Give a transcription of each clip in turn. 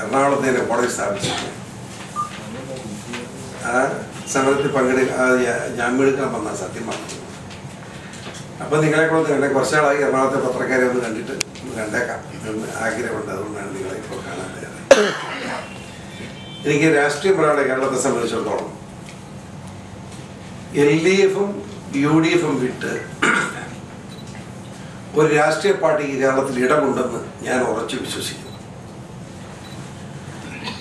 എറണാകുളത്ത് കോടതി സ്ഥാപിച്ചിട്ടുണ്ട്. ആ സമരത്തിൽ പങ്കെടുക്കാൻ ജാമ്യമെടുക്കാൻ വന്ന സത്യം പറഞ്ഞു അപ്പൊ നിങ്ങളെ കൊണ്ട് കണ്ടേ കുറച്ചാളായി എറണാകുളത്തെ പത്രക്കാരെ ഒന്ന് കണ്ടിട്ട് ഒന്ന് കണ്ടേക്കാം. ആഗ്രഹമുണ്ട് അതുകൊണ്ടാണ് നിങ്ങളെ ഇപ്പോൾ കാണാൻ എനിക്ക് രാഷ്ട്രീയ പറയാനുള്ള കേരളത്തെ സംബന്ധിച്ചിടത്തോളം എൽ ഡി എഫും യു ഡി എഫും വിട്ട് ഒരു രാഷ്ട്രീയ പാർട്ടിക്ക് കേരളത്തിൽ ഇടമുണ്ടെന്ന് ഞാൻ ഉറച്ചു വിശ്വസിക്കുന്നു.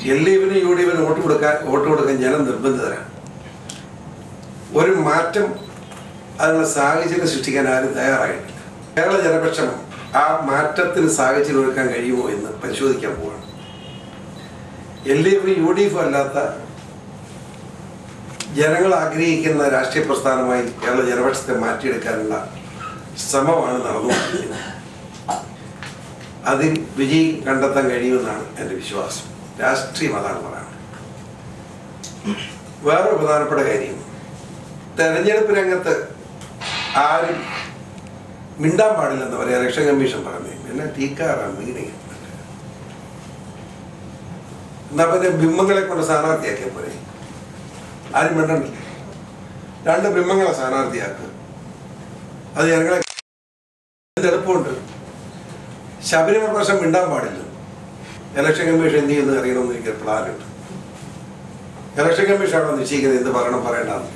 എൽ ഡി എഫിന് യു ഡി എഫിന് വോട്ട് കൊടുക്കാൻ വോട്ട് കൊടുക്കാൻ ജനം നിർബന്ധിതരാണ്. ഒരു മാറ്റം അതിനുള്ള സാഹചര്യം സൃഷ്ടിക്കാൻ ആരും തയ്യാറായിട്ടില്ല. കേരള ജനപക്ഷം ആ മാറ്റത്തിന് സാഹചര്യം ഒരുക്കാൻ കഴിയുമോ എന്ന് പരിശോധിക്കാൻ പോവാണ്. എൽ ഡി എഫും യു ഡി എഫും അല്ലാത്ത ജനങ്ങൾ ആഗ്രഹിക്കുന്ന രാഷ്ട്രീയ പ്രസ്ഥാനമായി കേരള ജനപക്ഷത്തെ മാറ്റിയെടുക്കാനുള്ള ശ്രമമാണ് നടന്നുകൊണ്ടിരിക്കുന്നത്. അതിൽ വിജയം കണ്ടെത്താൻ കഴിയുമെന്നാണ് എന്റെ വിശ്വാസം. രാഷ്ട്രീയം അതാണ് പറയുന്നത് വേറെ പ്രധാനപ്പെട്ട കാര്യം തെരഞ്ഞെടുപ്പ് രംഗത്ത് ആരും മിണ്ടാൻ പാടില്ലെന്ന് പറയാം ഇലക്ഷൻ കമ്മീഷൻ പറഞ്ഞു പിന്നെ ടീക്കാറാണ് മീനിങ് എന്നാ പിന്നെ ബിംബങ്ങളെ കൊണ്ട് സ്ഥാനാർത്ഥിയാക്കിയ പോലെ ആരും മിണ്ടണ്ടില്ല? രണ്ട് ബിംബങ്ങളെ സ്ഥാനാർത്ഥിയാക്കുക അത് ഇത് എളുപ്പമുണ്ട് ശബരിമല പ്രശ്നം മിണ്ടാൻ പാടില്ല. ഇലക്ഷൻ കമ്മീഷൻ എന്ത് ചെയ്യുന്നു അറിയണമെന്ന് എനിക്ക് പ്ലാനുണ്ട് ഇലക്ഷൻ കമ്മീഷനാണോ നിശ്ചയിക്കുന്നത് എന്ത് പറയണം പറയേണ്ടതെന്ന്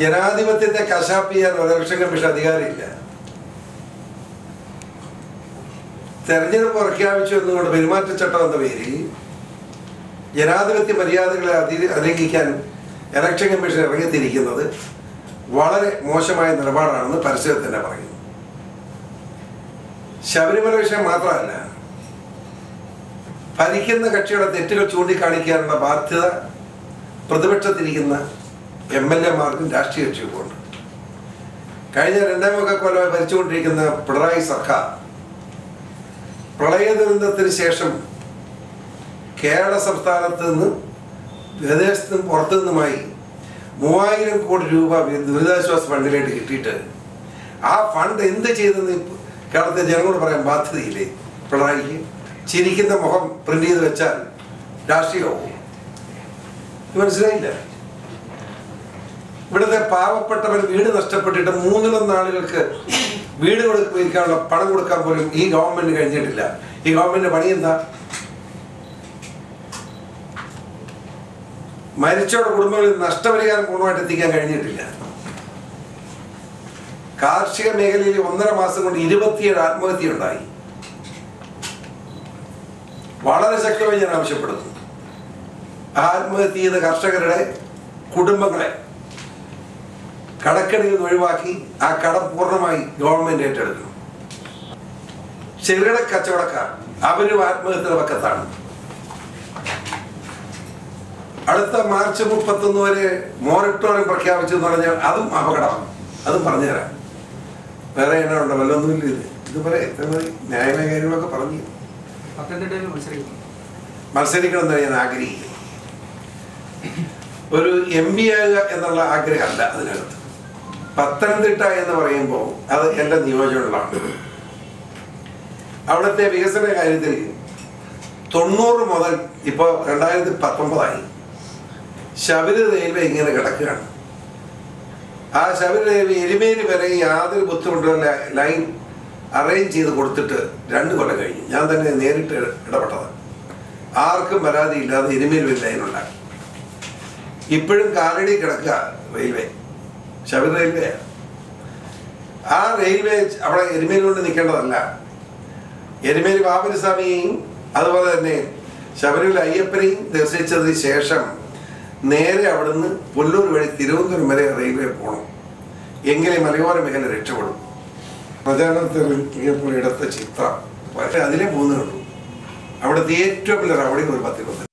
ജനാധിപത്യത്തെ കശാപ്പ് ചെയ്യാൻ ഒരു ഇലക്ഷൻ കമ്മീഷൻ അധികാരമില്ല. തെരഞ്ഞെടുപ്പ് പ്രഖ്യാപിച്ചു എന്നുകൊണ്ട് പെരുമാറ്റച്ചട്ടം എന്ന പേരിൽ ജനാധിപത്യ മര്യാദകളെ അതി അലംഘിക്കാൻ ഇലക്ഷൻ കമ്മീഷൻ ഇറങ്ങിത്തിരിക്കുന്നത് വളരെ മോശമായ നിലപാടാണെന്ന് പരസ്യത്തിൽ തന്നെ പറയുന്നു. ശബരിമല വിഷയം മാത്രമല്ല ഭരിക്കുന്ന കക്ഷിയുടെ തെറ്റുകൾ ചൂണ്ടിക്കാണിക്കാനുള്ള ബാധ്യത പ്രതിപക്ഷത്തിരിക്കുന്ന എം എൽ എമാർക്കും രാഷ്ട്രീയ കക്ഷികൾക്കുണ്ട് കഴിഞ്ഞ രണ്ടേ മുഖ കൊല്ലമായി ഭരിച്ചുകൊണ്ടിരിക്കുന്ന പിണറായി സർക്കാർ പ്രളയ ദുരന്തത്തിന് ശേഷം കേരള സംസ്ഥാനത്ത് നിന്ന് വിദേശത്ത് നിന്നും മൂവായിരം കോടി രൂപ ദുരിതാശ്വാസ ഫണ്ടിലേക്ക് കിട്ടിയിട്ട് ആ ഫണ്ട് എന്ത് ചെയ്തെന്ന് കേരളത്തിലെ ജനങ്ങളോട് പറയാൻ ബാധ്യതയില്ലേ പിണറായിക്ക്? ചിരിക്കുന്ന മുഖം പ്രിന്റ് ചെയ്ത് വെച്ചാൽ രാഷ്ട്രീയമാവും മനസ്സിലായില്ല? ഇവിടുത്തെ പാവപ്പെട്ടവർ വീട് നഷ്ടപ്പെട്ടിട്ട് മൂന്നിലൊന്ന് ആളുകൾക്ക് വീട് കൊടുക്കാനുള്ള പണം കൊടുക്കാൻ പോലും ഈ ഗവൺമെന്റ് കഴിഞ്ഞിട്ടില്ല. ഈ ഗവൺമെന്റ് പണി എന്താ? മരിച്ചവരുടെ കുടുംബങ്ങളിൽ നഷ്ടപരിഹാരം പൂർണമായിട്ട് എത്തിക്കാൻ കഴിഞ്ഞിട്ടില്ല. കാർഷിക മേഖലയിൽ ഒന്നര മാസം കൊണ്ട് ഇരുപത്തിയേഴ് ആത്മഹത്യ ഉണ്ടായി വളരെ ശക്തമായി ഞാൻ ആവശ്യപ്പെടുന്നു. ആത്മഹത്യ ചെയ്ത കർഷകരുടെ കുടുംബങ്ങളെ കടക്കണിയിൽ ഒഴിവാക്കി ആ കടം പൂർണമായി ഗവൺമെന്റ് ഏറ്റെടുക്കണം ചെറുകിട കച്ചവടക്കാർ അവരും ആത്മഹത്യയുടെ പക്കത്താണ്. അടുത്ത മാർച്ച് മുപ്പത്തൊന്ന് വരെ മോറട്ടോറിയം പ്രഖ്യാപിച്ചെന്ന് പറഞ്ഞാൽ അതും അപകടമാണ്. അതും പറഞ്ഞുതരാം. വേറെ എന്നാ ഉണ്ടോ? വല്ലൊന്നുമില്ല ഇത് ഇത്. പറയാം എത്ര മതി ന്യായമായ കാര്യങ്ങളൊക്കെ പറഞ്ഞു. മത്സരിക്കണം എന്ന് ഞാൻ ആഗ്രഹിക്കുന്നു. ഒരു എം പി ആകുക എന്നുള്ള ആഗ്രഹമല്ല അതിനകത്ത്. പത്തനംതിട്ട എന്ന് പറയുമ്പോൾ അത് എന്റെ നിയോജകങ്ങളാണ് അവിടുത്തെ വികസന കാര്യത്തിൽ തൊണ്ണൂറ് മുതൽ ഇപ്പോൾ രണ്ടായിരത്തി പത്തൊമ്പതായി ശബരി റെയിൽവേ ഇങ്ങനെ കിടക്കുകയാണ്. ആ ശബരി റെയിൽവേ എരുമേലി വരെ യാതൊരു ബുദ്ധിമുട്ടുള്ള ലൈൻ അറേഞ്ച് ചെയ്ത് കൊടുത്തിട്ട് രണ്ട് കൊല്ലം കഴിഞ്ഞു. ഞാൻ തന്നെ നേരിട്ട് ഇടപെട്ടത് ആർക്കും പരാതിയില്ലാതെ ഇല്ലാതെ ലൈൻ ഉണ്ടാക്കി ഇപ്പോഴും കാലടി കിടക്കുക റെയിൽവേ. ശബരി റെയിൽവേ ആ റെയിൽവേ അവിടെ എരുമേൽ കൊണ്ട് നിൽക്കേണ്ടതല്ല. എരുമേലി ബാബുരസ്വാമിയെയും അതുപോലെ തന്നെ ശബരിമല അയ്യപ്പനെയും ദർശിച്ചതിന് ശേഷം നേരെ അവിടുന്ന് പുല്ലൂർ വഴി തിരുവനന്തപുരം വരെ റെയിൽവേ പോകണം എങ്കിലേ മലയോര മേഖല രക്ഷപ്പെടും. പ്രചാരണത്തിൽ ഇറങ്ങിയപ്പോൾ എടുത്ത ചിത്രം. അതിലേ പോകുന്നുള്ളൂ അവിടുത്തെ ഏറ്റവും വലിയ അവിടെ ഒരു പത്തിരുപത്തഞ്ച്